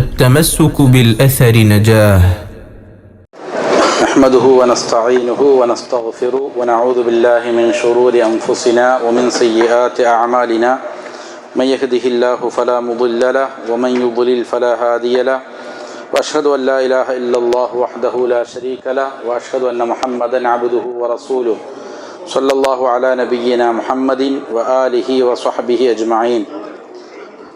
التمسك بالأثر نجاه. نحمده ونستعينه ونستغفره ونعوذ بالله من شرور أنفسنا ومن سيئات أعمالنا. من يهده الله فلا مضل له ومن يضلل فلا هادي له. وأشهد أن لا إله إلا الله وحده لا شريك له وأشهد أن محمدا عبده ورسوله. صلى الله على نبينا محمد وآله وصحبه أجمعين.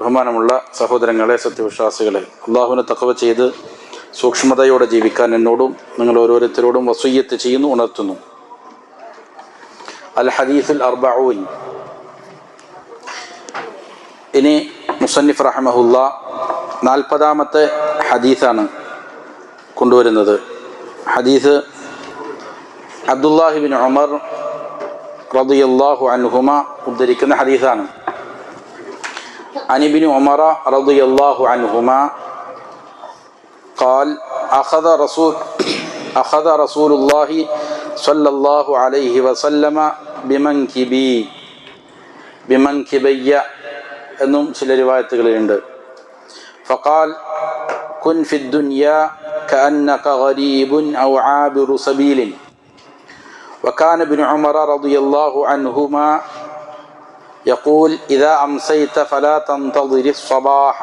ബഹുമാനമുള്ള സഹോദരങ്ങളെ സത്യവിശ്വാസികളെ അള്ളാഹുവിനെ തക്കവ ചെയ്ത് സൂക്ഷ്മതയോടെ ജീവിക്കാൻ എന്നോടും നിങ്ങൾ ഓരോരുത്തരോടും വസൂയ്യത്ത് ചെയ്യുന്നു ഉണർത്തുന്നു. അൽ ഹദീസുൽ അർബഊൻ. ഇനി മുസന്നിഫ് റഹമഹുല്ല നാൽപ്പതാമത്തെ ഹദീസാണ് കൊണ്ടുവരുന്നത്. ഹദീസ് അബ്ദുല്ലാഹിബിൻ ഉമർ റളിയല്ലാഹു അൻഹുമ ഉദ്ധരിക്കുന്ന ഹദീസാണ്. عن ابن عمر رضي الله عنهما قال أخذ رسول أخذ رسول الله صلى الله عليه وسلم بمنكبي بمنكبي എന്നും ചില റിവായത്തുകളിലുണ്ട് فقال كن في الدنيا كأنك غريب أو عابر سبيل وكان ابن عمر رضي الله عنهما يقول إذا أمسيت فلا تنتظر الصباح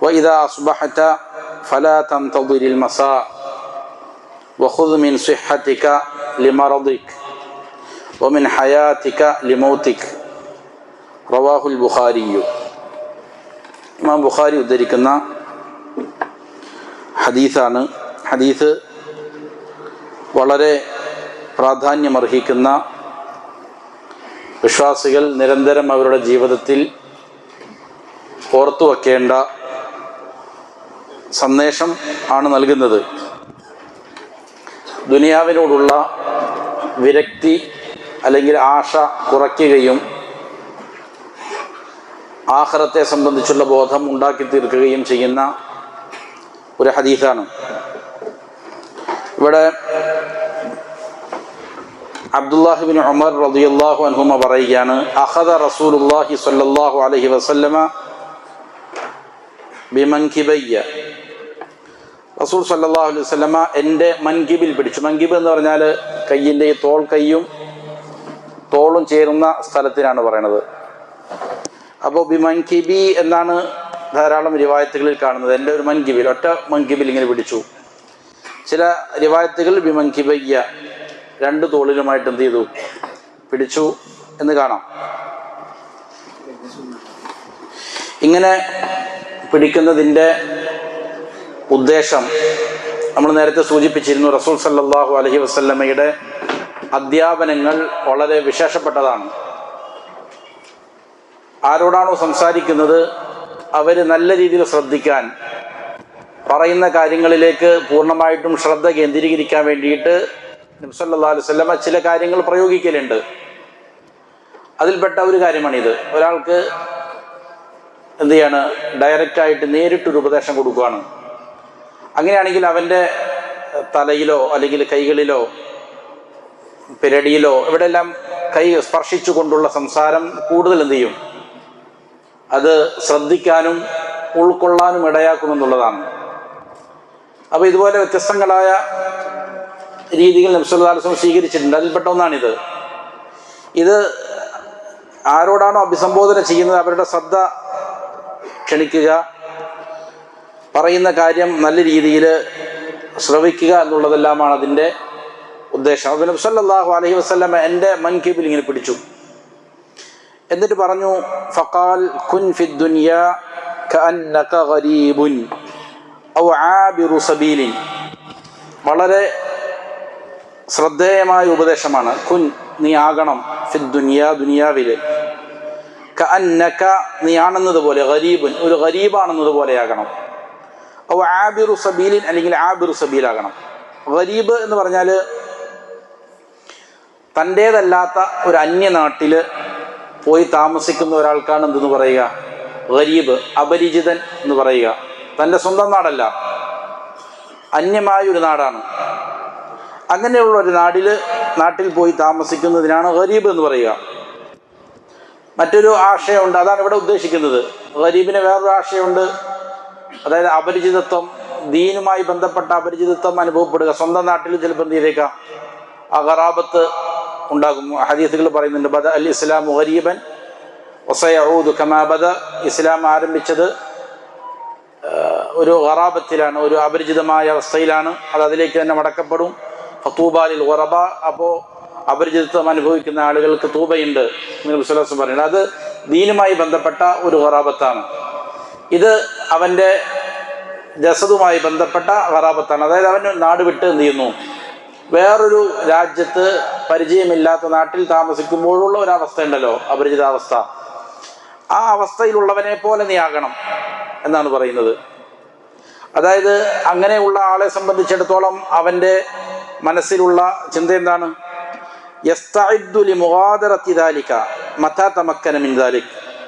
وإذا أصبحت فلا تنتظر المساء وخذ من صحتك لمرضك ومن حياتك لموتك رواه البخاري ഇമാം ബുഖാരി ഉദ്ധരിക്കുന്ന ഹദീസാണ് ഹദീസ് വളരെ പ്രാധാന്യമർഹിക്കുന്ന വിശ്വാസികൾ നിരന്തരം അവരുടെ ജീവിതത്തിൽ ഓർത്തു വയ്ക്കേണ്ട സന്ദേശം ആണ് നൽകുന്നത്. ദുനിയാവിനോടുള്ള വിരക്തി അല്ലെങ്കിൽ ആശ കുറയ്ക്കുകയും ആഹ്റത്തെ സംബന്ധിച്ചുള്ള ബോധം ഉണ്ടാക്കി തീർക്കുകയും ചെയ്യുന്ന ഒരു ഹദീസാണ്. ഇവിടെ അബ്ദുല്ലാഹിബിൻ ഉമർ റളിയല്ലാഹു അൻഹുമ പറയുകയാണ് അഖദ റസൂലുള്ളാഹി സ്വല്ലല്ലാഹു അലൈഹി വസല്ലമ ബിമൻകിബയ്യ. റസൂൽ സല്ലല്ലാഹു അലൈഹി വസല്ലമ എന്റെ മൻകിബിൽ പിടിച്ചു. മൻകിബ് എന്ന് പറഞ്ഞാൽ കയ്യിന്റെ ഈ തോൾ കയ്യും തോളും ചേരുന്ന സ്ഥലത്തിനാണ് പറയണത്. അപ്പോൾ ബിമൻകിബി എന്നാണ് ധാരാളം റിവായത്തുകളിൽ കാണുന്നത്. എന്റെ ഒരു മൻകിബിൽ ഒറ്റ മൻകിബിൽ ഇങ്ങനെ പിടിച്ചു. ചില റിവായത്തുകൾ ബിമൻകിബയ്യ രണ്ട് തോളിലുമായിട്ട് എന്ത് ചെയ്തു? പിടിച്ചു എന്ന് കാണാം. ഇങ്ങനെ പിടിക്കുന്നതിന്റെ ഉദ്ദേശം നമ്മൾ നേരത്തെ സൂചിപ്പിച്ചിരുന്നു റസൂൽ സല്ലാഹു അലഹി വസ്ല്ലമ്മയുടെ അധ്യാപനങ്ങൾ വളരെ വിശേഷപ്പെട്ടതാണ്. ആരോടാണോ സംസാരിക്കുന്നത് അവർ നല്ല രീതിയിൽ ശ്രദ്ധിക്കാൻ പറയുന്ന കാര്യങ്ങളിലേക്ക് പൂർണമായിട്ടും ശ്രദ്ധ കേന്ദ്രീകരിക്കാൻ വേണ്ടിയിട്ട് നബ്സല്ലാ ചില കാര്യങ്ങൾ പ്രയോഗിക്കലുണ്ട്. അതിൽപ്പെട്ട ഒരു കാര്യമാണിത്. ഒരാൾക്ക് എന്ത് ചെയ്യാണ് ഡയറക്റ്റായിട്ട് നേരിട്ടൊരു ഉപദേശം കൊടുക്കുകയാണ് അങ്ങനെയാണെങ്കിൽ അവന്റെ തലയിലോ അല്ലെങ്കിൽ കൈകളിലോ പിരടിയിലോ ഇവിടെല്ലാം കൈ സ്പർശിച്ചു കൊണ്ടുള്ള സംസാരം കൂടുതൽ എന്ത് ചെയ്യും? അത് ശ്രദ്ധിക്കാനും ഉൾക്കൊള്ളാനും ഇടയാക്കുമെന്നുള്ളതാണ്. അപ്പോൾ ഇതുപോലെ വ്യത്യസ്തങ്ങളായ രീതികൾ നബ്സുല്ലാസ്ലം സ്വീകരിച്ചിട്ടുണ്ട്. അതിൽപ്പെട്ട ഒന്നാണിത്. ഇത് ആരോടാണോ അഭിസംബോധന ചെയ്യുന്നത് അവരുടെ ശ്രദ്ധ ക്ഷണിക്കുക പറയുന്ന കാര്യം നല്ല രീതിയിൽ ശ്രവിക്കുക എന്നുള്ളതെല്ലാമാണ് അതിന്റെ ഉദ്ദേശം. അപ്പോൾ നബ്സല്ലാഹു അലഹി അലൈഹി എന്റെ മൻ കീബിൽ ഇങ്ങനെ പിടിച്ചു. എന്നിട്ട് പറഞ്ഞു ഫക്കാൽ കുൻ ഫി ദുനിയ കഅന്നക ഗരീബുൻ ഔ ആബിറു സബീലിൻ. വളരെ ശ്രദ്ധേയമായ ഉപദേശമാണ്. കുൻ നീ ആകണം ദുനിയ ദുനിയാവിൽ കഅന്നക നീ ആണെന്നത് പോലെ ഗരീബുൻ ഒരു ഗരീബാണെന്നത് പോലെയാകണം ഓ ആബിറു സബീലിൻ അല്ലെങ്കിൽ ആബിറു സബീലാകണം. ഗരീബ് എന്ന് പറഞ്ഞാൽ തന്റേതല്ലാത്ത ഒരു അന്യനാട്ടിൽ പോയി താമസിക്കുന്ന ഒരാൾക്കാണ് എന്തെന്ന് പറയുക? ഗരീബ് അപരിചിതൻ എന്ന് പറയുക. തന്റെ സ്വന്തം നാടല്ല. അന്യമായ ഒരു നാടാണ്. അങ്ങനെയുള്ള ഒരു നാടിൽ നാട്ടിൽ പോയി താമസിക്കുന്നതിനാണ് ഗരീബ് എന്ന് പറയുക. മറ്റൊരു ആശയമുണ്ട് അതാണ് ഇവിടെ ഉദ്ദേശിക്കുന്നത്. ഗരീബിന് വേറൊരു ആശയമുണ്ട്. അതായത് അപരിചിതത്വം ദീനുമായി ബന്ധപ്പെട്ട അപരിചിതത്വം അനുഭവപ്പെടുക. സ്വന്തം നാട്ടിൽ ചിലപ്പോൾ എന്ത് ആ ഖറാബത്ത് ഉണ്ടാകും. ഹദീസുകൾ പറയുന്നുണ്ട് ബദ അൽ ഇസ്ലാം ഗരീബൻ ഒസയൂദ് ഖമാബദ ഇസ്ലാം ആരംഭിച്ചത് ഒരു ഖറാബത്തിലാണ് ഒരു അപരിചിതമായ അവസ്ഥയിലാണ്. അത് അതിലേക്ക് തന്നെ മടക്കപ്പെടും. ഫത്തൂബാലിൽ ഉറബ അപ്പോൾ അപരിചിതത്വം അനുഭവിക്കുന്ന ആളുകൾക്ക് തൂബയുണ്ട് എന്ന് വിശ്വാസം പറയുന്നത് അത് ദീനുമായി ബന്ധപ്പെട്ട ഒരു ഖറാബത്താണ് ഇത് അവന്റെ ജസതുമായി ബന്ധപ്പെട്ട ഖറാബത്താണ് അതായത് അവൻ നാട് വിട്ട് എന്ത് ചെയ്യുന്നു? വേറൊരു രാജ്യത്ത് പരിചയമില്ലാത്ത നാട്ടിൽ താമസിക്കുമ്പോഴുള്ള ഒരു അവസ്ഥ ഉണ്ടല്ലോ അപരിചിതാവസ്ഥ. ആ അവസ്ഥയിലുള്ളവനെ പോലെ നീ ആകണം എന്നാണ് പറയുന്നത്. അതായത് അങ്ങനെയുള്ള ആളെ സംബന്ധിച്ചിടത്തോളം അവന്റെ മനസ്സിലുള്ള ചിന്ത എന്താണ്? ദാലിക തമക്കന മിൻ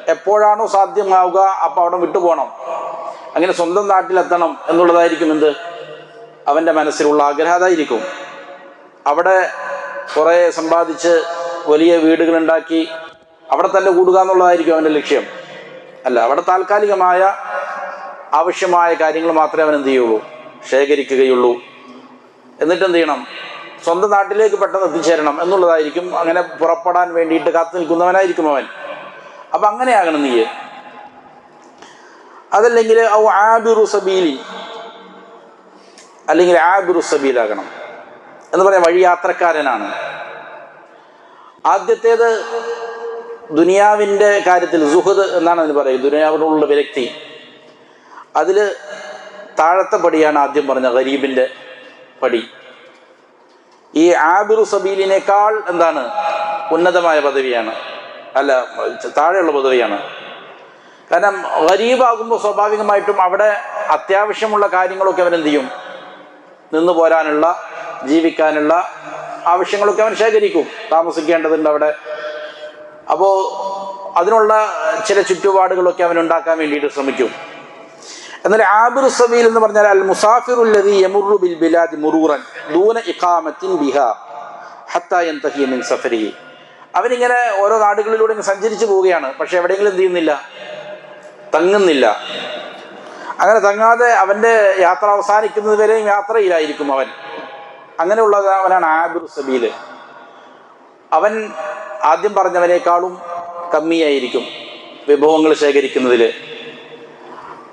എപ്പോഴാണോ സാധ്യമാവുക അപ്പോൾ അവിടെ വിട്ടുപോകണം. അങ്ങനെ സ്വന്തം നാട്ടിലെത്തണം എന്നുള്ളതായിരിക്കും എന്ത്? അവന്റെ മനസ്സിലുള്ള ആഗ്രഹം അതായിരിക്കും. അവിടെ കുറേ സമ്പാദിച്ച് വലിയ വീടുകളുണ്ടാക്കി അവിടെ തന്നെ കൂടുക എന്നുള്ളതായിരിക്കും അവന്റെ ലക്ഷ്യം. അല്ല അവിടെ താൽക്കാലികമായ ആവശ്യമായ കാര്യങ്ങൾ മാത്രമേ അവൻ എന്ത് ചെയ്യുള്ളൂ? ശേഖരിക്കുകയുള്ളൂ. എന്നിട്ട് എന്ത് ചെയ്യണം സ്വന്തം നാട്ടിലേക്ക് പെട്ടെന്ന് എത്തിച്ചേരണം എന്നുള്ളതായിരിക്കും അങ്ങനെ പുറപ്പെടാൻ വേണ്ടിയിട്ട് കാത്തു നിൽക്കുന്നവനായിരിക്കും അവൻ. അപ്പം അങ്ങനെയാകണം നീ അതല്ലെങ്കിൽ ഔ ആബിറു സബീലി. അല്ലെങ്കിൽ ആബിറു സബീലാകണം. എന്ന് പറയാം വഴിയാത്രക്കാരനാണ്. ആദ്യത്തേത് ദുനിയാവിന്റെ കാര്യത്തിൽ സുഹൃദ് എന്നാണ് അതിന് പറയുക ദുനിയാവിനുള്ള വിരക്തി അതിൽ താഴത്തെ പടിയാണ് ആദ്യം പറഞ്ഞ ഗരീബിന്റെ. പടി. ഈ ആബിറു സബീലിനേക്കാൾ എന്താണ്? ഉന്നതമായ പദവിയാണ്. അല്ല താഴെയുള്ള പദവിയാണ്. കാരണം ഗരീബാകുമ്പോൾ സ്വാഭാവികമായിട്ടും അവിടെ അത്യാവശ്യമുള്ള കാര്യങ്ങളൊക്കെ അവൻ എന്ത് ചെയ്യും? നിന്ന് പോരാനുള്ള ജീവിക്കാനുള്ള ആവശ്യങ്ങളൊക്കെ അവൻ ശേഖരിക്കും. താമസിക്കേണ്ടതുണ്ട് അവിടെ. അപ്പോൾ അതിനുള്ള ചില ചുറ്റുപാടുകളൊക്കെ അവൻ ഉണ്ടാക്കാൻ വേണ്ടിയിട്ട് ശ്രമിക്കും. എന്നാൽ ആബിർ സബീൽ എന്ന് പറഞ്ഞാൽ അൽ മുസാഫിറുല്ലതി യമുറു ബിൽ ബിലാദി മുറൂറൻ ദൂന ഇഖാമത്തിൻ ബിഹ ഹത്താ യന്തഹി മിൻ സഫരി. അവനിങ്ങനെ ഓരോ നാടുകളിലൂടെ ഇങ്ങനെ സഞ്ചരിച്ചു പോവുകയാണ്. പക്ഷെ എവിടെയെങ്കിലും എന്ത് ചെയ്യുന്നില്ല? തങ്ങുന്നില്ല. അങ്ങനെ തങ്ങാതെ അവന്റെ യാത്ര അവസാനിക്കുന്നത് വരെയും യാത്രയിലായിരിക്കും അവൻ. അങ്ങനെയുള്ള അവനാണ് ആബിർ സബീൽ അവൻ ആദ്യം പറഞ്ഞവനേക്കാളും കമ്മിയായിരിക്കും വിഭവങ്ങൾ ശേഖരിക്കുന്നതിൽ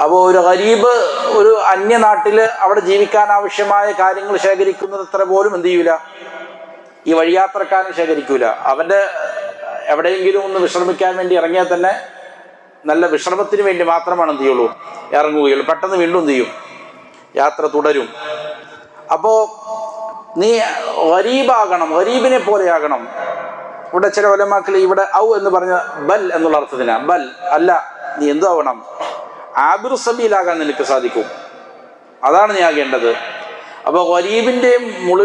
അപ്പോൾ ഒരു ഗരീബ് ഒരു അന്യനാട്ടിൽ അവിടെ ജീവിക്കാൻ ആവശ്യമായ കാര്യങ്ങൾ ശേഖരിക്കുന്നത് അത്ര പോലും എന്ത് ചെയ്യൂല? ഈ വഴിയാത്രക്കാരൻ ശേഖരിക്കൂല. അവന്റെ എവിടെയെങ്കിലും ഒന്ന് വിശ്രമിക്കാൻ വേണ്ടി ഇറങ്ങിയാൽ തന്നെ നല്ല വിശ്രമത്തിന് വേണ്ടി മാത്രമാണ് എന്ത് ചെയ്യുള്ളൂ? ഇറങ്ങുകയുള്ളൂ. പെട്ടെന്ന് വീണ്ടും എന്ത് ചെയ്യും? യാത്ര തുടരും. അപ്പോൾ നീ ഗരീബാകണം ഗരീബിനെ പോലെയാകണം. ഇവിടെ ചില ഒലമാക്കൾ ഇവിടെ ഔ എന്ന് പറഞ്ഞ ബൽ എന്നുള്ള അർത്ഥത്തിനാ. ബൽ അല്ല നീ എന്തോ സബീലാകാൻ നിനക്ക് സാധിക്കും. അതാണ് നീ ആകേണ്ടത്. അപ്പോൾ ഗരീബിന്റെ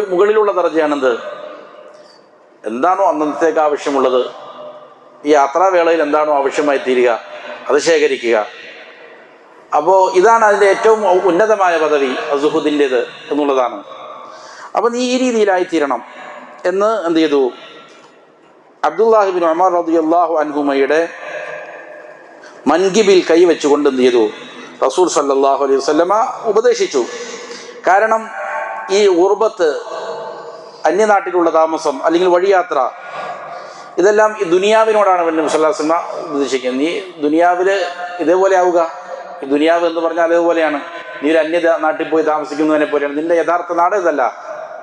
മുകളിലുള്ള ദർജയാണെന്ത്? എന്താണോ അന്നത്തേക്ക് ആവശ്യമുള്ളത്? ഈ യാത്രാവേളയിൽ എന്താണോ ആവശ്യമായി തീരുക അത് ശേഖരിക്കുക. അപ്പോൾ ഇതാണ് അതിന്റെ ഏറ്റവും ഉന്നതമായ പദവി അസുഹുദിന്റേത് എന്നുള്ളതാണ്. അപ്പോൾ നീ ഈ രീതിയിലായി തീരണം എന്ന് എന്ത് ചെയ്തു? അബ്ദുല്ലാഹിബിൻ ഉമർ റബി അള്ളാഹു അൻഹുമയുടെ മൻകിബിൽ കൈവച്ചുകൊണ്ട് എന്ത് ചെയ്തു? റസൂൽ സല്ലാഹു അലൈഹി വസ്ലമ ഉപദേശിച്ചു. കാരണം ഈ ഉർബത്ത് അന്യനാട്ടിലുള്ള താമസം അല്ലെങ്കിൽ വഴിയാത്ര ഇതെല്ലാം ഈ ദുനിയാവിനോടാണ് വേണ്ടി മുസല്ലാസ്മ ഉപദേശിക്കുന്നത് നീ ദുനിയാവിൽ ഇതേപോലെ ആവുക. ഈ ദുനിയാവ് എന്ന് പറഞ്ഞാൽ അതേപോലെയാണ്. നീ ഒരു അന്യ നാട്ടിൽ പോയി താമസിക്കുന്നതിനെ പോലെയാണ്. നിന്റെ യഥാർത്ഥ നാട് ഇതല്ല.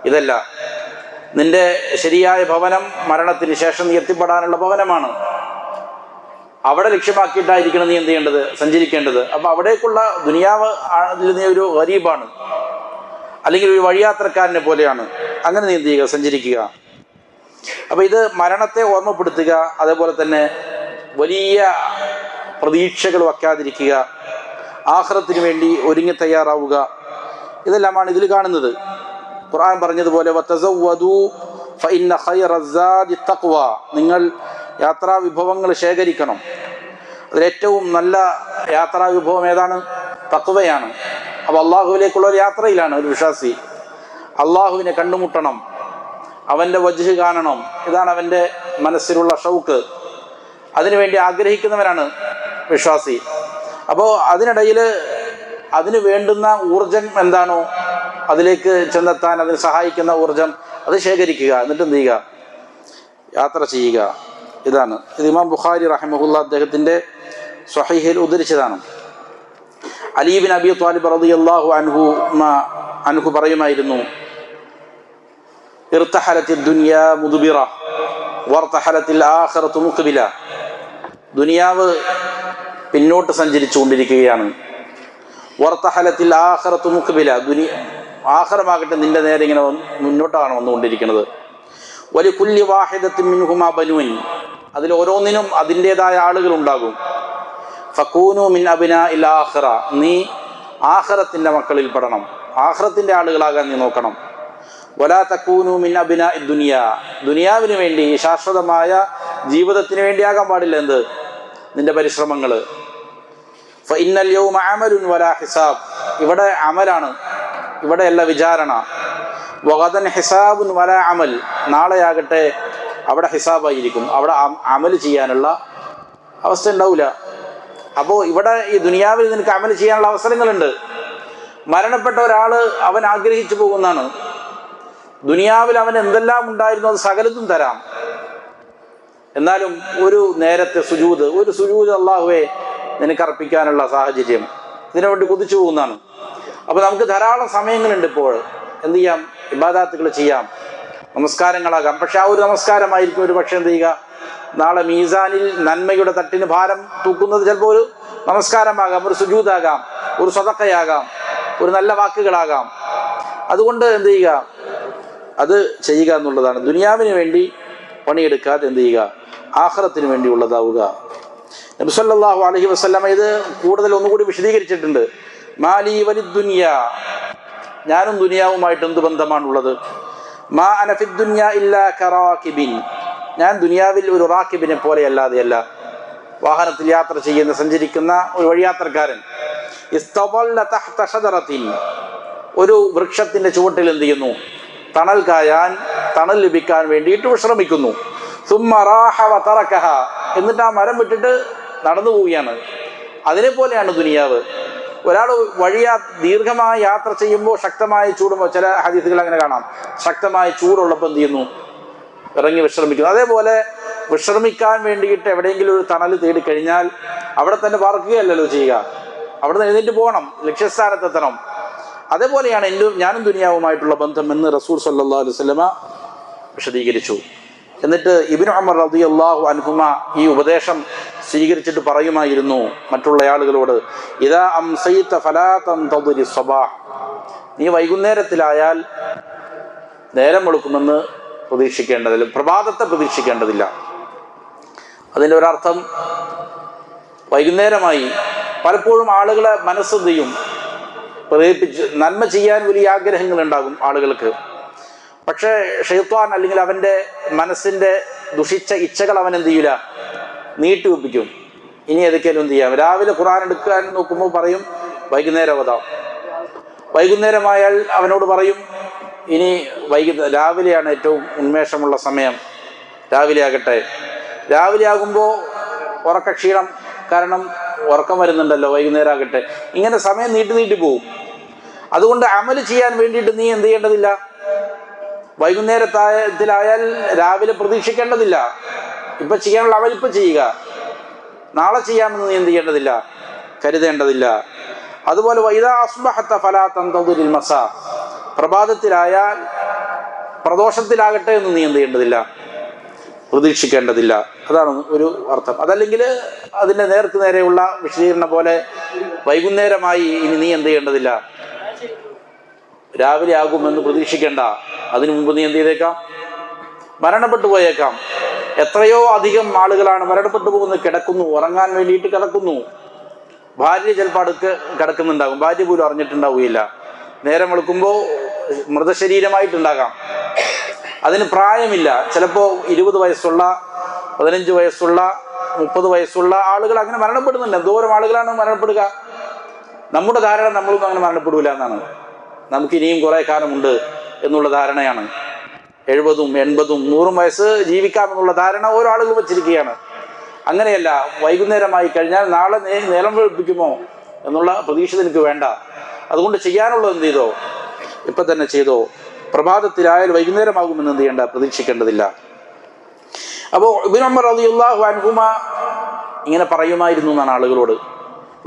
ഇതല്ല. നിന്റെ ശരിയായ ഭവനം മരണത്തിന് ശേഷം നീ എത്തിപ്പെടാനുള്ള ഭവനമാണ്. അവിടെ ലക്ഷ്യമാക്കിയിട്ടായിരിക്കണം നീ എന്ത് ചെയ്യേണ്ടത്? സഞ്ചരിക്കേണ്ടത്. അപ്പൊ അവിടേക്കുള്ള ദുനിയാവ് നീ ഒരു ഗരീബാണ്. അല്ലെങ്കിൽ ഒരു വഴിയാത്രക്കാരനെ പോലെയാണ്. അങ്ങനെ നീ എന്ത് ചെയ്യുക? സഞ്ചരിക്കുക. അപ്പൊ ഇത് മരണത്തെ ഓർമ്മപ്പെടുത്തുക. അതേപോലെ തന്നെ വലിയ പ്രതീക്ഷകൾ വയ്ക്കാതിരിക്കുക. ആഹ്റത്തിന് വേണ്ടി ഒരുങ്ങി തയ്യാറാവുക. ഇതെല്ലാമാണ് ഇതിൽ കാണുന്നത്. ഖുർആൻ പറഞ്ഞതുപോലെ നിങ്ങൾ യാത്രാ വിഭവങ്ങൾ ശേഖരിക്കണം. അതിലേറ്റവും നല്ല യാത്രാ വിഭവം ഏതാണ്? തക്വയാണ്. അപ്പോൾ അള്ളാഹുവിലേക്കുള്ള ഒരു യാത്രയിലാണ് ഒരു വിശ്വാസി. അള്ളാഹുവിനെ കണ്ടുമുട്ടണം. അവന്റെ വജ്ഹ് കാണണം. ഇതാണ് അവന്റെ മനസ്സിലുള്ള ഷൗക്ക്. അതിനുവേണ്ടി ആഗ്രഹിക്കുന്നവനാണ് വിശ്വാസി. അപ്പോൾ അതിനിടയിൽ അതിന് വേണ്ടുന്ന ഊർജം എന്താണോ അതിലേക്ക് ചെന്നെത്താൻ അതിന് സഹായിക്കുന്ന ഊർജം അത് ശേഖരിക്കുക. എന്നിട്ട് എന്ത് ചെയ്യുക? യാത്ര ചെയ്യുക. ഇതാണ്. ഇത് ഇമാം ബുഖാരി റഹിമഹുല്ല അദ്ദേഹത്തിന്റെ സ്വഹീഹിൽ ഉദ്ധരിച്ചതാണ്. അലീബിൻ അബി ത്വാലിബ് റളിയല്ലാഹു അൻഹു മ- അൻഹു പറയുമായിരുന്നു ദുനിയാവ് പിന്നോട്ട് സഞ്ചരിച്ചു കൊണ്ടിരിക്കുകയാണ് വർത്തഹലത്തിൽ ആഹ്റത്ത് മുഖബില. ദുനി ആഹ്റമാകട്ടെ നിന്റെ നേരെ ഇങ്ങനെ മുന്നോട്ടാണ് വന്നുകൊണ്ടിരിക്കുന്നത്. വലിയ കുല്യ വാഹിദത്തിൻ മിൻഹുമാ ബനുവിൻ അതിൽ ഓരോന്നിനും അതിന്റെതായ ആളുകൾ ഉണ്ടാകും. ഫക്കൂനു മിൻ അബിന ഇൽ നീ ആഹ്റത്തിന്റെ മക്കളിൽ പെടണം. ആഹ്റത്തിന്റെ ആളുകളാകാൻ നീ നോക്കണം. വലാ തക്കൂനു മിൻ അബിന ദുനിയ. ദുനിയാവിന് വേണ്ടി ശാശ്വതമായ ജീവിതത്തിന് വേണ്ടിയാകാൻ പാടില്ല എന്ത്? നിന്റെ പരിശ്രമങ്ങൾ. ഫഇന്നൽ യൗമ അമലുൻ വലാ ഹിസാബ്. ഇവിടെ അമലാണ്. ഇവിടെയല്ല വിചാരണ. വകതൻ ഹിസാബുൻ വലാ അമൽ. നാളെയാകട്ടെ അവിടെ ഹിസാബായിരിക്കും. അവിടെ അമൽ ചെയ്യാനുള്ള അവസ്ഥ ഉണ്ടാവില്ല അപ്പോൾ ഇവിടെ ഈ ദുനിയാവിൽ നിനക്ക് അമൽ ചെയ്യാനുള്ള അവസരങ്ങളുണ്ട്. മരണപ്പെട്ട ഒരാൾ അവൻ ആഗ്രഹിച്ചു പോകുന്നതാണ്. ദുനിയാവിൽ അവൻ എന്തെല്ലാം ഉണ്ടായിരുന്നു അത് സകലതും തരാം. എന്നാലും ഒരു നേരത്തെ സുജൂത് ഒരു സുജൂത് അള്ളാഹുവെ നിനക്ക് അർപ്പിക്കാനുള്ള സാഹചര്യം ഇതിനുവേണ്ടി കുതിച്ചു പോകുന്നതാണ്. അപ്പോൾ നമുക്ക് ധാരാളം സമയങ്ങളുണ്ട് ഇപ്പോൾ. എന്ത് ചെയ്യാം? ഇബാദാത്തുകൾ ചെയ്യാം. നമസ്കാരങ്ങളാകാം. പക്ഷെ ആ ഒരു നമസ്കാരമായിരിക്കും ഒരു പക്ഷെ എന്ത് ചെയ്യുക? നാളെ മീസാനിൽ നന്മയുടെ തട്ടിന് ഭാരം തൂക്കുന്നത് ചിലപ്പോൾ ഒരു നമസ്കാരമാകാം ഒരു സുജൂതാകാം ഒരു സ്വതക്കയാകാം ഒരു നല്ല വാക്കുകളാകാം. അതുകൊണ്ട് എന്ത് ചെയ്യുക? അത് ചെയ്യുക എന്നുള്ളതാണ്. ദുനിയാവിന് വേണ്ടി പണിയെടുക്കാതെ എന്ത് ചെയ്യുക? ആഹ്റത്തിന് വേണ്ടി ഉള്ളതാവുക. നബി അലഹി വസല്ലമ ഇത് കൂടുതൽ ഒന്നുകൂടി വിശദീകരിച്ചിട്ടുണ്ട്. മാലി വലി ദുനിയ. ഞാനും ദുനിയാവുമായിട്ട് എന്ത് ബന്ധമാണുള്ളത്? മാ ഇല്ലാ ഞാൻ ദുനിയാവിൽ ഒരു റാക്കിബിനെ പോലെ അല്ലാതെയല്ല വാഹനത്തിൽ യാത്ര ചെയ്യുന്ന സഞ്ചരിക്കുന്ന ഒരു വഴിയാത്രക്കാരൻ. ഒരു വൃക്ഷത്തിന്റെ ചുവട്ടിൽ എന്ത് ചെയ്യുന്നു? തണൽ കായാൻ തണൽ ലഭിക്കാൻ വേണ്ടിയിട്ട് വിശ്രമിക്കുന്നു. എന്നിട്ട് ആ മരം വിട്ടിട്ട് നടന്നു പോവുകയാണ്. അതിനെ പോലെയാണ് ദുനിയാവ്. ഒരാൾ വഴിയാ ദീർഘമായ യാത്ര ചെയ്യുമ്പോൾ ശക്തമായ ചൂടുമ്പോൾ ചില ഹദീസുകൾ അങ്ങനെ കാണാം. ശക്തമായ ചൂടുള്ളപ്പോൾ എന്ത് ചെയ്യുന്നു? ഇറങ്ങി വിശ്രമിക്കുന്നു. അതേപോലെ വിശ്രമിക്കാൻ വേണ്ടിയിട്ട് എവിടെയെങ്കിലും ഒരു തണൽ തേടിക്കഴിഞ്ഞാൽ അവിടെ തന്നെ പാർക്കുകയല്ലല്ലോ ചെയ്യുക. അവിടെ നിന്ന് എഴുന്നേറ്റ് പോകണം. ലക്ഷ്യസ്ഥാനത്തെത്തണം. അതേപോലെയാണ് എന്റെ ഞാനും ദുനിയാവുമായിട്ടുള്ള ബന്ധം എന്ന് റസൂർ സല്ലാ അലുസല്ലമ വിശദീകരിച്ചു. എന്നിട്ട് ഇബിൻ അമർ റബി അള്ളാഹു അൻഹുമ ഈ ഉപദേശം സ്വീകരിച്ചിട്ട് പറയുമായിരുന്നു മറ്റുള്ള ആളുകളോട് ഇതാ അംസൈത്ത നീ വൈകുന്നേരത്തിലായാൽ നേരം വെളുക്കുമെന്ന് പ്രതീക്ഷിക്കേണ്ടതില്ല പ്രഭാതത്തെ പ്രതീക്ഷിക്കേണ്ടതില്ല. അതിന്റെ ഒരർത്ഥം വൈകുന്നേരമായി പലപ്പോഴും ആളുകളെ മനസ്സെന്ത് ചെയ്യും? പ്രേരിപ്പിച്ച് നന്മ ചെയ്യാൻ വലിയ ആഗ്രഹങ്ങൾ ഉണ്ടാകും ആളുകൾക്ക്. പക്ഷേ ഷെയ്ത്വാൻ അല്ലെങ്കിൽ അവന്റെ മനസ്സിന്റെ ദുഷിച്ച ഇച്ഛകൾ അവൻ എന്ത് ചെയ്യൂല? നീട്ടിവെപ്പിക്കും ഇനി ഏതൊക്കെയാലും എന്ത് ചെയ്യാം? രാവിലെ ഖുറാൻ എടുക്കാൻ നോക്കുമ്പോൾ പറയും വൈകുന്നേരം ഓതാം വൈകുന്നേരമായാൽ അവനോട് പറയും ഇനി വൈകു രാവിലെയാണ് ഏറ്റവും ഉന്മേഷമുള്ള സമയം. രാവിലെ ആകട്ടെ. രാവിലെ ആകുമ്പോൾ ഉറക്കക്ഷീണം കാരണം ഉറക്കം വരുന്നുണ്ടല്ലോ വൈകുന്നേരം ആകട്ടെ. ഇങ്ങനെ സമയം നീട്ടി നീട്ടി പോകും അതുകൊണ്ട് അമൽ ചെയ്യാൻ വേണ്ടിയിട്ട് നീ എന്ത് ചെയ്യേണ്ടതില്ല? വൈകുന്നേരത്തായത്തിലായാൽ രാവിലെ പ്രതീക്ഷിക്കേണ്ടതില്ല. ഇപ്പൊ ചെയ്യാനുള്ള അവലിപ്പ് ചെയ്യുക. നാളെ ചെയ്യാമെന്ന് നീ എന്ത് ചെയ്യേണ്ടതില്ല? കരുതേണ്ടതില്ല. അതുപോലെ വൈദാ അസ്ബഹത്ത മസ. പ്രഭാതത്തിലായാൽ പ്രദോഷത്തിലാകട്ടെ എന്ന് നീ എന്ത് ചെയ്യേണ്ടതില്ല? പ്രതീക്ഷിക്കേണ്ടതില്ല. അതാണ് ഒരു അർത്ഥം. അതല്ലെങ്കിൽ അതിന്റെ നേർക്ക് നേരെയുള്ള വിശദീകരണം പോലെ വൈകുന്നേരമായി ഇനി നീ എന്ത് ചെയ്യേണ്ടതില്ല? രാവിലെ ആകുമെന്ന് പ്രതീക്ഷിക്കേണ്ട. അതിനു മുമ്പ് നീ എന്ത് ചെയ്തേക്കാം? മരണപ്പെട്ടു പോയേക്കാം. എത്രയോ അധികം ആളുകളാണ് മരണപ്പെട്ടു പോകുന്നത് കിടക്കുന്നു ഉറങ്ങാൻ വേണ്ടിയിട്ട് കിടക്കുന്നു. ഭാര്യ ചിലപ്പോൾ അടുക്ക് കിടക്കുന്നുണ്ടാകും. ഭാര്യ പോലും അറിഞ്ഞിട്ടുണ്ടാവുകയില്ല. നേരം വെളുക്കുമ്പോൾ മൃതശരീരമായിട്ടുണ്ടാകാം. അതിന് പ്രായമില്ല. ചിലപ്പോൾ ഇരുപത് വയസ്സുള്ള പതിനഞ്ച് വയസ്സുള്ള മുപ്പത് വയസ്സുള്ള ആളുകൾ അങ്ങനെ മരണപ്പെടുന്നുണ്ട്. എന്തോരം ആളുകളാണ് മരണപ്പെടുക? നമ്മുടെ ധാരണ നമ്മളൊന്നും അങ്ങനെ മരണപ്പെടില്ല എന്നാണ്. നമുക്ക് ഇനിയും കുറേ കാലമുണ്ട്. എന്നുള്ള ധാരണയാണ്. എഴുപതും എൺപതും നൂറും വയസ്സ് ജീവിക്കാമെന്നുള്ള ധാരണ ഓരോ ആളുകൾ വെച്ചിരിക്കുകയാണ്. അങ്ങനെയല്ല വൈകുന്നേരമായി കഴിഞ്ഞാൽ നാളെ നേരം വെളുപ്പിക്കുമോ എന്നുള്ള പ്രതീക്ഷ എനിക്ക് വേണ്ട. അതുകൊണ്ട് ചെയ്യാനുള്ളത് എന്ത് ചെയ്തോ? ഇപ്പം തന്നെ ചെയ്തോ. പ്രഭാതത്തിലായാൽ വൈകുന്നേരമാകുമെന്ന് എന്ത് ചെയ്യേണ്ട? പ്രതീക്ഷിക്കേണ്ടതില്ല. അപ്പോൾ റളിയല്ലാഹു അൻഹുമ ഇങ്ങനെ പറയുമായിരുന്നു എന്നാണ് ആളുകളോട്.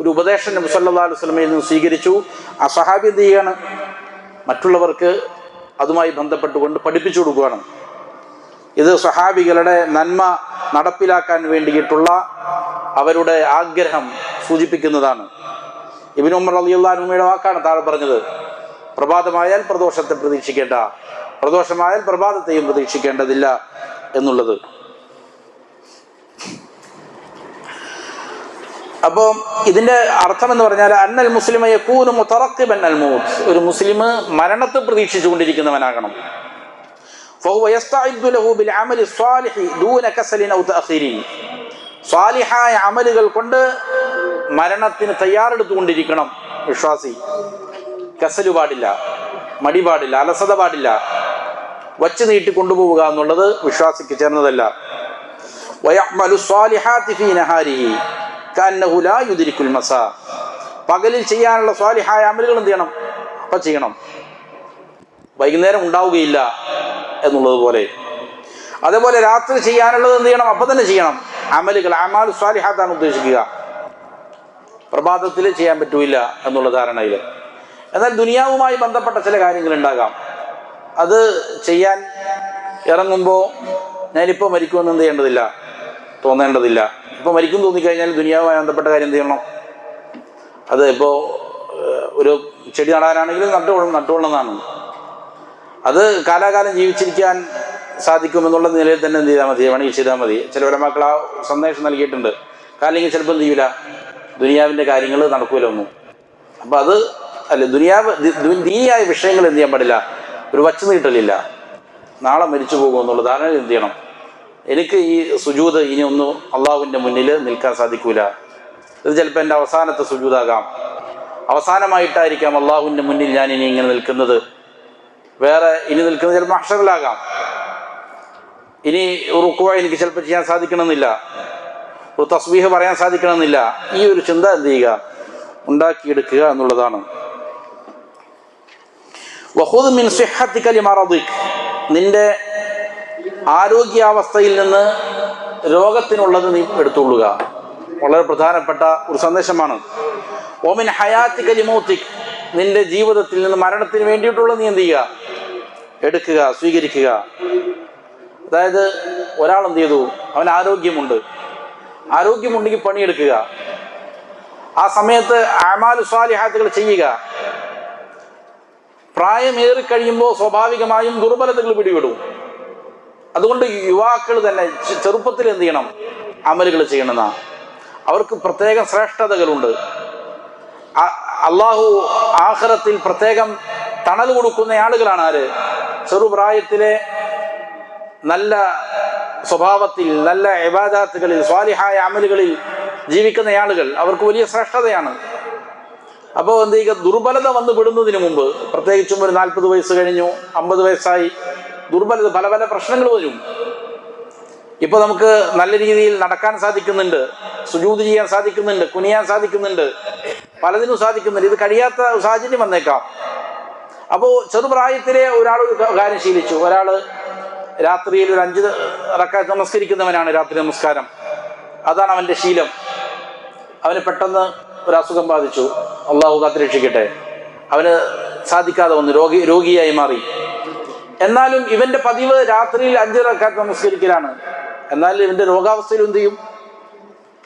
ഒരു ഉപദേശം നബി അലുസ്ലമയിൽ നിന്ന് സ്വീകരിച്ചു. ആ സഹാബി ചെയ്യാണ്? മറ്റുള്ളവർക്ക് അതുമായി ബന്ധപ്പെട്ടുകൊണ്ട് പഠിപ്പിച്ചു കൊടുക്കുകയാണ്. ഇത് സഹാബികളുടെ നന്മ നടപ്പിലാക്കാൻ വേണ്ടിയിട്ടുള്ള അവരുടെ ആഗ്രഹം സൂചിപ്പിക്കുന്നതാണ്. ഇബിൻ ഉമർ റളിയല്ലാഹുവിന്റെ വാക്കാണ് താഴെ പറഞ്ഞത്. പ്രഭാതമായാൽ പ്രദോഷത്തെ പ്രതീക്ഷിക്കേണ്ട പ്രദോഷമായാൽ പ്രഭാതത്തെയും പ്രതീക്ഷിക്കേണ്ടതില്ല എന്നുള്ളത്. അപ്പോൾ ഇതിന്റെ അർത്ഥം എന്ന് പറഞ്ഞാൽ അന്നൽ മുസ്ലിമ യക്കൂനു മുത്തറക്കിബൻ അൽ മൂത്ത്. ഒരു മുസ്ലിം മരണത്തെ പ്രതീക്ഷിച്ചുകൊണ്ടിരിക്കുന്നവനാകണം. സ്വാലിഹായ അമലുകൾ കൊണ്ട് മരണത്തിന് തയ്യാറെടുത്തുകൊണ്ടിരിക്കണം. വിശ്വാസി കസൽ പാടില്ല മടി പാടില്ല അലസത പാടില്ല. വച്ച് നീട്ടി കൊണ്ടുപോവുക എന്നുള്ളത് വിശ്വാസിക്ക് ചേർന്നതല്ല. യുദ്രിക്കുൽ മസാ. പകലിൽ ചെയ്യാനുള്ള സ്വാലിഹായ അമലുകൾ എന്ത് ചെയ്യണം? അപ്പൊ ചെയ്യണം. വൈകുന്നേരം ഉണ്ടാവുകയില്ല എന്നുള്ളത് പോലെ. അതേപോലെ രാത്രി ചെയ്യാനുള്ളത് എന്ത് ചെയ്യണം? അപ്പൊ തന്നെ ചെയ്യണം. അമലുകൾ അമാൽ സ്വാലിഹാത്താണ് ഉദ്ദേശിക്കുക. പ്രഭാതത്തിൽ ചെയ്യാൻ പറ്റൂല എന്നുള്ള ധാരണയിൽ എന്നാൽ ദുനിയാവുമായി ബന്ധപ്പെട്ട ചില കാര്യങ്ങൾ ഉണ്ടാകാം. അത് ചെയ്യാൻ ഇറങ്ങുമ്പോൾ ഞാനിപ്പോൾ മരിക്കുമെന്ന് എന്ത് ചെയ്യേണ്ടതില്ല? തോന്നേണ്ടതില്ല. ഇപ്പോൾ മരിക്കും തോന്നിക്കഴിഞ്ഞാൽ ദുനിയാവുമായി ബന്ധപ്പെട്ട കാര്യം ചെയ്യണം? അത് ഇപ്പോൾ ഒരു ചെടി നടാനാണെങ്കിലും നട്ടുകൊള്ളും നട്ടുകൊള്ളുന്നതാണ് അത് കാലാകാലം ജീവിച്ചിരിക്കാൻ സാധിക്കുമെന്നുള്ള നിലയിൽ തന്നെ എന്ത് ചെയ്താൽ മതി? വേണമെങ്കിൽ ചെയ്താൽ മതി. ചില ഒരമാക്കൾ ആ സന്ദേശം നൽകിയിട്ടുണ്ട്. കാരണം ചിലപ്പോൾ എന്ത് ചെയ്യൂല? ദുനിയാവിന്റെ കാര്യങ്ങൾ നടക്കൂല ഒന്നും. അപ്പം അത് അല്ല ദുനിയാവ് ദീനിയായ വിഷയങ്ങൾ എന്ത് ചെയ്യാൻ പാടില്ല? ഒരു വച്ചു നീട്ടലില്ല. നാളെ മരിച്ചു പോകുമെന്നുള്ള ധാരണ എന്ത് ചെയ്യണം? എനിക്ക് ഈ സുജൂത് ഇനി ഒന്നും അള്ളാഹുവിന്റെ മുന്നിൽ നിൽക്കാൻ സാധിക്കൂല. ഇത് ചിലപ്പോൾ എന്റെ അവസാനത്തെ സുജൂതാകാം. അവസാനമായിട്ടായിരിക്കാം അള്ളാഹുവിന്റെ മുന്നിൽ ഞാൻ ഇനി ഇങ്ങനെ നിൽക്കുന്നത്. വേറെ ഇനി നിൽക്കുന്നത് ചിലപ്പോൾ അക്ഷരലാകാം ഇനി റുക്കുവ എനിക്ക് ചിലപ്പോൾ ചെയ്യാൻ സാധിക്കണമെന്നില്ല. ഒരു തസ്ബീഹ് പറയാൻ സാധിക്കണമെന്നില്ല. ഈ ഒരു ചിന്ത എന്ത് ചെയ്യുക? ഉണ്ടാക്കിയെടുക്കുക എന്നുള്ളതാണ്. മിൻ നിന്റെ ആരോഗ്യാവസ്ഥയിൽ നിന്ന് രോഗത്തിനുള്ളത് നീ എടുത്തുകൊള്ളുക. വളരെ പ്രധാനപ്പെട്ട ഒരു സന്ദേശമാണ്. ഓമിൻ ഹയാത്തി കലിമോത്തിക് നിന്റെ ജീവിതത്തിൽ നിന്ന് മരണത്തിന് വേണ്ടിയിട്ടുള്ള നീ എന്ത് ചെയ്യുക? എടുക്കുക സ്വീകരിക്കുക. അതായത് ഒരാൾ എന്ത് ചെയ്തു? അവൻ ആരോഗ്യമുണ്ട്. ആരോഗ്യമുണ്ടെങ്കിൽ പണിയെടുക്കുക. ആ സമയത്ത് അമാലു സ്വാലിഹാത്തുകൾ ചെയ്യുക. പ്രായമേറി കഴിയുമ്പോൾ സ്വാഭാവികമായും ദുർബലതകൾ പിടിവിടും അതുകൊണ്ട് യുവാക്കൾ തന്നെ ചെറുപ്പത്തിൽ എന്ത് ചെയ്യണം? അമലുകൾ ചെയ്യണമെന്ന. അവർക്ക് പ്രത്യേക ശ്രേഷ്ഠതകളുണ്ട്. അള്ളാഹു ആഹ്റത്തിൽ പ്രത്യേകം തണൽ കൊടുക്കുന്ന ആളുകളാണ് ആര്? ചെറുപ്രായത്തിലെ നല്ല സ്വഭാവത്തിൽ നല്ല ഇബാദാത്തുകളിൽ സ്വാലിഹായ അമലുകളിൽ ജീവിക്കുന്ന ആളുകൾ. അവർക്ക് വലിയ ശ്രേഷ്ഠതയാണ്. അപ്പോൾ എന്ത് ചെയ്യുക? ദുർബലത വന്ന് വിടുന്നതിന് മുമ്പ് പ്രത്യേകിച്ചും ഒരു നാൽപ്പത് വയസ്സ് കഴിഞ്ഞു അമ്പത് വയസ്സായി ദുർബലത പല പല പ്രശ്നങ്ങൾ വരും. ഇപ്പൊ നമുക്ക് നല്ല രീതിയിൽ നടക്കാൻ സാധിക്കുന്നുണ്ട് സുജൂത് ചെയ്യാൻ സാധിക്കുന്നുണ്ട് കുനിയാൻ സാധിക്കുന്നുണ്ട് പലതിനും സാധിക്കുന്നുണ്ട്. ഇത് കഴിയാത്ത സാഹചര്യം വന്നേക്കാം. അപ്പോൾ ചെറുപ്രായത്തിലെ ഒരാൾ ഒരു കാര്യം ശീലിച്ചു. ഒരാൾ രാത്രിയിൽ ഒരു അഞ്ച് റക്കാത്ത് നമസ്കരിക്കുന്നവനാണ് രാത്രി നമസ്കാരം. അതാണ് അവന്റെ ശീലം. അവന് പെട്ടെന്ന് ഒരു അസുഖം ബാധിച്ചു. അള്ളാഹു കാത്തിരക്ഷിക്കട്ടെ. അവന് സാധിക്കാതെ വന്നു രോഗി രോഗിയായി മാറി. എന്നാലും ഇവന്റെ പതിവ് രാത്രിയിൽ അഞ്ച് റക്കാത്ത് നമസ്കരിക്കലാണ്. എന്നാൽ ഇവന്റെ രോഗാവസ്ഥയിൽ എന്ത് ചെയ്യും?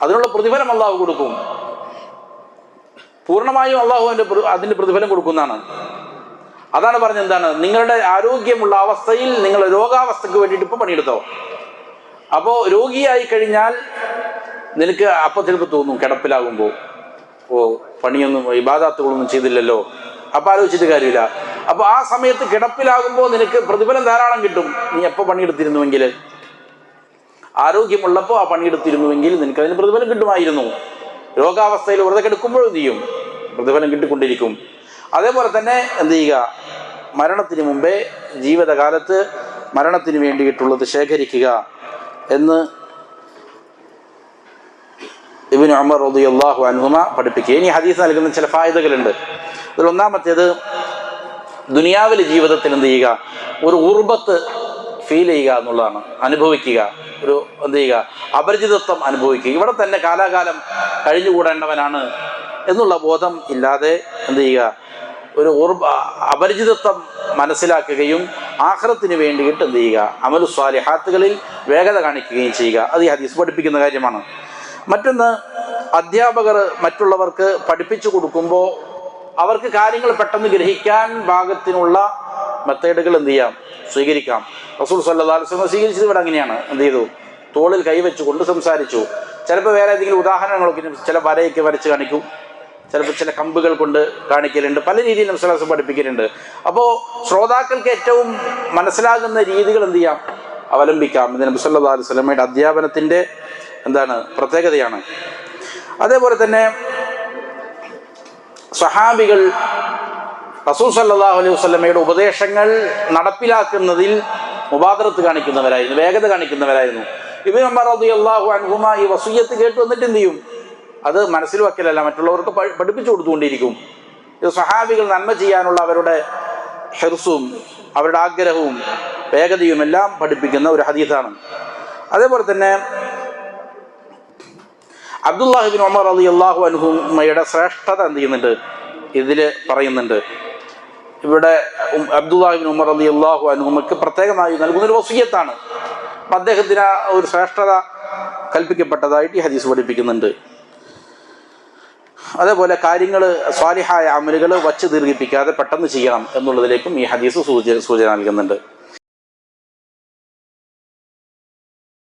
അതിനുള്ള പ്രതിഫലം അള്ളാഹു കൊടുക്കും. പൂർണമായും അള്ളാഹു അതിന്റെ അതിന്റെ പ്രതിഫലം കൊടുക്കുന്നതാണ്. അതാണ് പറഞ്ഞത് എന്താണ്? നിങ്ങളുടെ ആരോഗ്യമുള്ള അവസ്ഥയിൽ നിങ്ങൾ രോഗാവസ്ഥയ്ക്ക് വേണ്ടിയിട്ട് ഇപ്പൊ പണിയെടുത്തോ. അപ്പോ രോഗിയായി കഴിഞ്ഞാൽ നിനക്ക് അപ്പൊ ചിലപ്പോൾ തോന്നും കിടപ്പിലാകുമ്പോൾ ഓ പണിയൊന്നും ഇബാദാത്തുകളൊന്നും ചെയ്തില്ലല്ലോ. അപ്പൊ ആലോചിച്ചിട്ട് കാര്യമില്ല. അപ്പൊ ആ സമയത്ത് കിടപ്പിലാകുമ്പോൾ നിനക്ക് പ്രതിഫലം ധാരാളം കിട്ടും. നീ എപ്പോ പണിയെടുത്തിരുന്നുവെങ്കിൽ? ആരോഗ്യമുള്ളപ്പോൾ ആ പണിയെടുത്തിരുന്നുവെങ്കിൽ നിനക്ക് അതിന് പ്രതിഫലം കിട്ടുമായിരുന്നു. രോഗാവസ്ഥയിൽ വെറുതെ കിടക്കുമ്പോഴും ചെയ്യും? പ്രതിഫലം കിട്ടിക്കൊണ്ടിരിക്കും. അതേപോലെ തന്നെ എന്ത് ചെയ്യുക? മരണത്തിന് മുമ്പേ ജീവിതകാലത്ത് മരണത്തിന് വേണ്ടിയിട്ടുള്ളത് ശേഖരിക്കുക എന്ന് ഇബിൻ ഉമർ റളിയല്ലാഹു അനുഹുമ പഠിപ്പിക്കുക. ഇനി ഹദീസ് നൽകുന്ന ചില ഫായതകളുണ്ട് അതിൽ ഒന്നാമത്തേത് ദുനിയാവിലെ ജീവിതത്തിൽ എന്ത് ചെയ്യുക? ഒരു ഉർബത്ത് ഫീൽ ചെയ്യുക എന്നുള്ളതാണ്. അനുഭവിക്കുക. ഒരു എന്ത് ചെയ്യുക? അപരിചിതത്വം അനുഭവിക്കുക. ഇവിടെ തന്നെ കാലാകാലം കഴിഞ്ഞുകൂടേണ്ടവനാണ് എന്നുള്ള ബോധം ഇല്ലാതെ എന്ത് ചെയ്യുക? ഒരു ഉർബ അപരിചിതത്വം മനസ്സിലാക്കുകയും ആഹ്റത്തിന് വേണ്ടിയിട്ട് എന്ത് ചെയ്യുക? അമലു സ്വാലിഹാത്തുകളിൽ വേഗത കാണിക്കുകയും ചെയ്യുക. അത് ഈ ഹദീസ് പഠിപ്പിക്കുന്ന കാര്യമാണ്. മറ്റൊന്ന് അധ്യാപകർ മറ്റുള്ളവർക്ക് പഠിപ്പിച്ചു കൊടുക്കുമ്പോൾ അവർക്ക് കാര്യങ്ങൾ പെട്ടെന്ന് ഗ്രഹിക്കാൻ പാകത്തിനുള്ള മെത്തേഡുകൾ എന്ത് ചെയ്യാം? സ്വീകരിക്കാം. റസൂൽ വസല്ലം സ്വീകരിച്ചത് ഇവിടെ അങ്ങനെയാണ്. എന്ത് ചെയ്തു? തോളിൽ കൈവച്ചുകൊണ്ട് സംസാരിച്ചു. ചിലപ്പോൾ വേറെ ഏതെങ്കിലും ഉദാഹരണങ്ങളൊക്കെ ചില വരയൊക്കെ വരച്ച് കാണിക്കും. ചിലപ്പോൾ ചില കമ്പുകൾ കൊണ്ട് കാണിക്കലുണ്ട്. പല രീതിയിൽ നബ്സലാസം പഠിപ്പിക്കലുണ്ട്. അപ്പോൾ ശ്രോതാക്കൾക്ക് ഏറ്റവും മനസ്സിലാകുന്ന രീതികൾ എന്ത് ചെയ്യാം? അവലംബിക്കാം. ഇത് നബി സല്ലല്ലാഹു അലൈഹി അധ്യാപനത്തിന്റെ എന്താണ്? പ്രത്യേകതയാണ്. അതേപോലെ തന്നെ സഹാബികൾ റസൂൽ സല്ലാഹു അലൈഹി വസ്ലമയുടെ ഉപദേശങ്ങൾ നടപ്പിലാക്കുന്നതിൽ മുബാദറത്ത് കാണിക്കുന്നവരായിരുന്നു വേഗത കാണിക്കുന്നവരായിരുന്നു. ഇബിൻ ഉമർ അള്ളാഹു അൻഹുമ ഈ വസൂയത്ത് കേട്ട് വന്നിട്ട് എന്ത് ചെയ്യും? അത് മനസ്സിൽ വയ്ക്കലല്ല മറ്റുള്ളവർക്ക് പഠിപ്പിച്ചു കൊടുത്തുകൊണ്ടിരിക്കും ഇത് സഹാബികൾ നന്മ ചെയ്യാനുള്ള അവരുടെ ഹെർസും അവരുടെ ആഗ്രഹവും വേഗതയും എല്ലാം പഠിപ്പിക്കുന്ന ഒരു ഹദീസാണ്. അതേപോലെ തന്നെ അബ്ദുല്ലാഹിബിൻ ഉമർ അലി അള്ളാഹു അനുഹുമയുടെ ശ്രേഷ്ഠത എന്ത് ചെയ്യുന്നുണ്ട്? ഇതിൽ പറയുന്നുണ്ട്. ഇവിടെ അബ്ദുല്ലാഹിബിൻ ഉമർ അലി അള്ളാഹു അനുഹുമയ്ക്ക് പ്രത്യേകമായി നൽകുന്നൊരു വസീയത്താണ്. അപ്പം അദ്ദേഹത്തിന് ആ ഒരു ശ്രേഷ്ഠത കൽപ്പിക്കപ്പെട്ടതായിട്ട് ഈ ഹദീസ് പഠിപ്പിക്കുന്നുണ്ട്. അതേപോലെ കാര്യങ്ങൾ സ്വാലിഹായ അമലുകൾ വച്ച് ദീർഘിപ്പിക്കാതെ പെട്ടെന്ന് ചെയ്യണം എന്നുള്ളതിലേക്കും ഈ ഹദീസ് സൂചന സൂചന നൽകുന്നുണ്ട്.